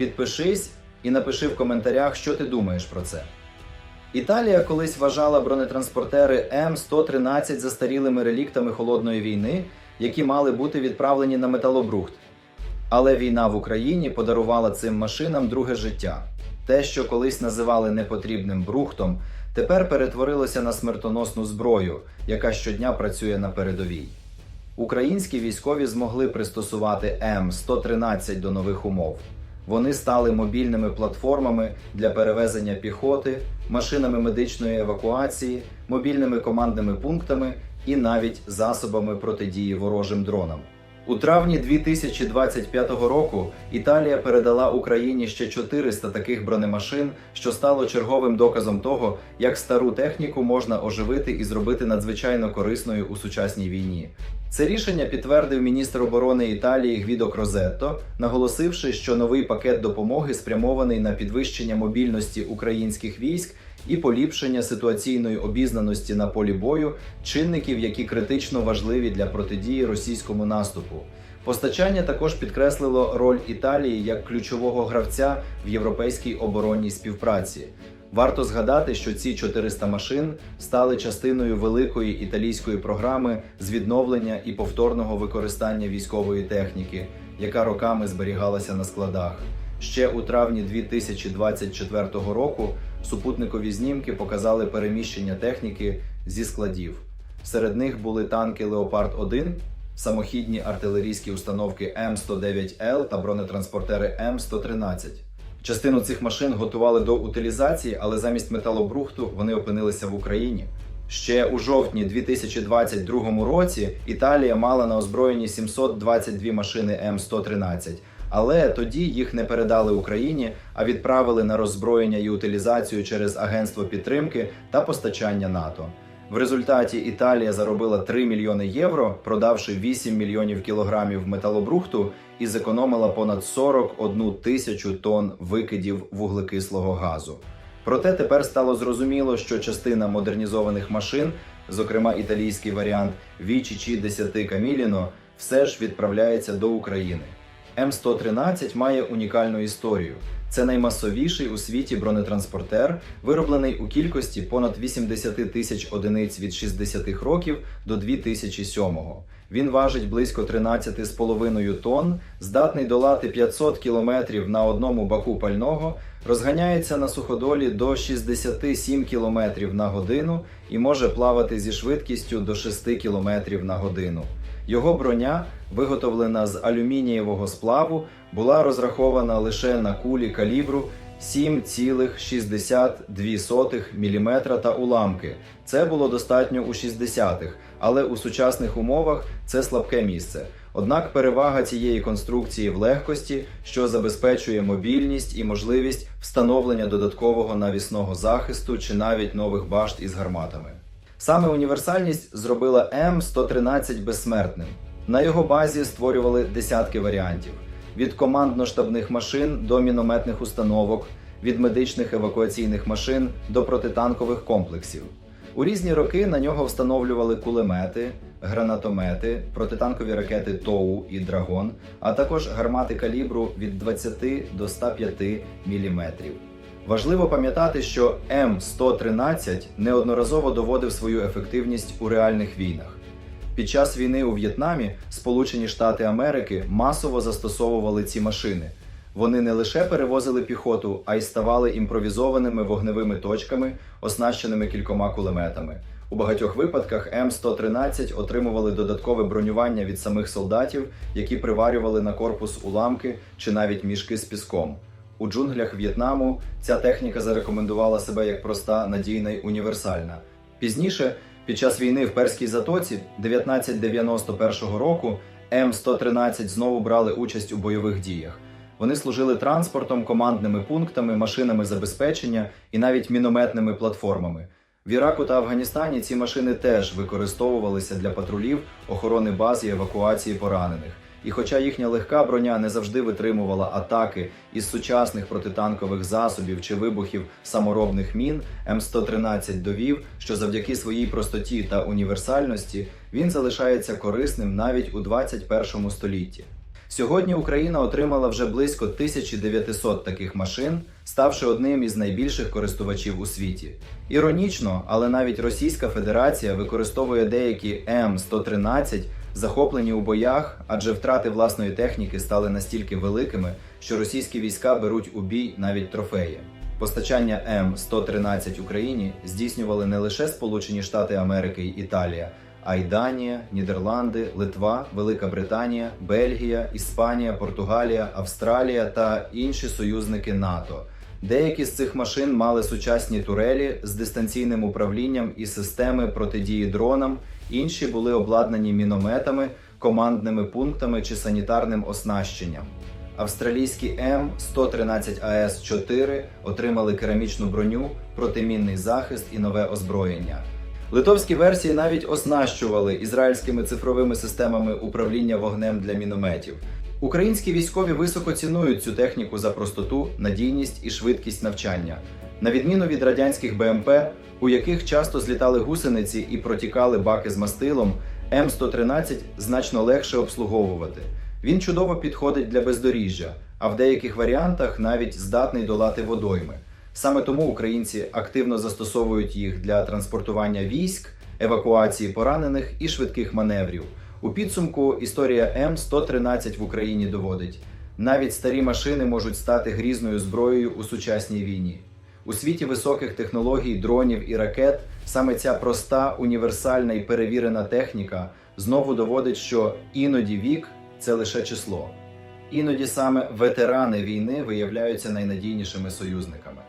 Підпишись і напиши в коментарях, що ти думаєш про це. Італія колись вважала бронетранспортери М113 застарілими реліктами холодної війни, які мали бути відправлені на металобрухт. Але війна в Україні подарувала цим машинам друге життя. Те, що колись називали непотрібним брухтом, тепер перетворилося на смертоносну зброю, яка щодня працює на передовій. Українські військові змогли пристосувати М113 до нових умов. Вони стали мобільними платформами для перевезення піхоти, машинами медичної евакуації, мобільними командними пунктами і навіть засобами протидії ворожим дронам. У травні 2025 року Італія передала Україні ще 400 таких бронемашин, що стало черговим доказом того, як стару техніку можна оживити і зробити надзвичайно корисною у сучасній війні. Це рішення підтвердив міністр оборони Італії Гвідо Крозетто, наголосивши, що новий пакет допомоги спрямований на підвищення мобільності українських військ і поліпшення ситуаційної обізнаності на полі бою чинників, які критично важливі для протидії російському наступу. Постачання також підкреслило роль Італії як ключового гравця в європейській оборонній співпраці. Варто згадати, що ці 400 машин стали частиною великої італійської програми з відновлення і повторного використання військової техніки, яка роками зберігалася на складах. Ще у травні 2024 року супутникові знімки показали переміщення техніки зі складів. Серед них були танки Леопард 1 самохідні артилерійські установки М109Л та бронетранспортери М113. Частину цих машин готували до утилізації, але замість металобрухту вони опинилися в Україні. Ще у жовтні 2022 році Італія мала на озброєнні 722 машини М113, але тоді їх не передали Україні, а відправили на роззброєння і утилізацію через Агентство підтримки та постачання НАТО. В результаті Італія заробила 3 мільйони євро, продавши 8 мільйонів кілограмів металобрухту і зекономила понад 41 тисячу тонн викидів вуглекислого газу. Проте тепер стало зрозуміло, що частина модернізованих машин, зокрема італійський варіант Вічічі 10 Каміліно, все ж відправляється до України. М113 має унікальну історію. Це наймасовіший у світі бронетранспортер, вироблений у кількості понад 80 тисяч одиниць від 60-х років до 2007-го. Він важить близько 13,5 тонн, здатний долати 500 кілометрів на одному баку пального, розганяється на суходолі до 67 кілометрів на годину і може плавати зі швидкістю до 6 кілометрів на годину. Його броня, виготовлена з алюмінієвого сплаву, була розрахована лише на кулі калібру 7,62 мм та уламки. Це було достатньо у 60-х, але у сучасних умовах це слабке місце. Однак перевага цієї конструкції в легкості, що забезпечує мобільність і можливість встановлення додаткового навісного захисту чи навіть нових башт із гарматами. Саме універсальність зробила М113 безсмертним. На його базі створювали десятки варіантів: від командно-штабних машин до мінометних установок, від медичних евакуаційних машин до протитанкових комплексів. У різні роки на нього встановлювали кулемети, гранатомети, протитанкові ракети ТОУ і Драгон, а також гармати калібру від 20 до 105 мм. Важливо пам'ятати, що М113 неодноразово доводив свою ефективність у реальних війнах. Під час війни у В'єтнамі Сполучені Штати Америки масово застосовували ці машини. Вони не лише перевозили піхоту, а й ставали імпровізованими вогневими точками, оснащеними кількома кулеметами. У багатьох випадках М113 отримували додаткове бронювання від самих солдатів, які приварювали на корпус уламки чи навіть мішки з піском. У джунглях В'єтнаму ця техніка зарекомендувала себе як проста, надійна й універсальна. Пізніше, під час війни в Перській затоці 1991 року, М113 знову брали участь у бойових діях. Вони служили транспортом, командними пунктами, машинами забезпечення і навіть мінометними платформами. В Іраку та Афганістані ці машини теж використовувалися для патрулів, охорони баз і евакуації поранених. І хоча їхня легка броня не завжди витримувала атаки із сучасних протитанкових засобів чи вибухів саморобних мін, М113 довів, що завдяки своїй простоті та універсальності він залишається корисним навіть у 21 столітті. Сьогодні Україна отримала вже близько 1900 таких машин, ставши одним із найбільших користувачів у світі. Іронічно, але навіть Російська Федерація використовує деякі М113, захоплені у боях, адже втрати власної техніки стали настільки великими, що російські війська беруть у бій навіть трофеї. Постачання М113 Україні здійснювали не лише Сполучені Штати Америки й Італія, а й Данія, Нідерланди, Литва, Велика Британія, Бельгія, Іспанія, Португалія, Австралія та інші союзники НАТО. Деякі з цих машин мали сучасні турелі з дистанційним управлінням і системи протидії дронам, інші були обладнані мінометами, командними пунктами чи санітарним оснащенням. Австралійські М113 АС-4 отримали керамічну броню, протимінний захист і нове озброєння. Литовські версії навіть оснащували ізраїльськими цифровими системами управління вогнем для мінометів. Українські військові високо цінують цю техніку за простоту, надійність і швидкість навчання, на відміну від радянських БМП, у яких часто злітали гусениці і протікали баки з мастилом. М113 значно легше обслуговувати. Він чудово підходить для бездоріжжя, а в деяких варіантах навіть здатний долати водойми. Саме тому українці активно застосовують їх для транспортування військ, евакуації поранених і швидких маневрів. У підсумку історія М113 в Україні доводить: навіть старі машини можуть стати грізною зброєю у сучасній війні. У світі високих технологій, дронів і ракет саме ця проста, універсальна і перевірена техніка знову доводить, що іноді вік це лише число. Іноді саме ветерани війни виявляються найнадійнішими союзниками.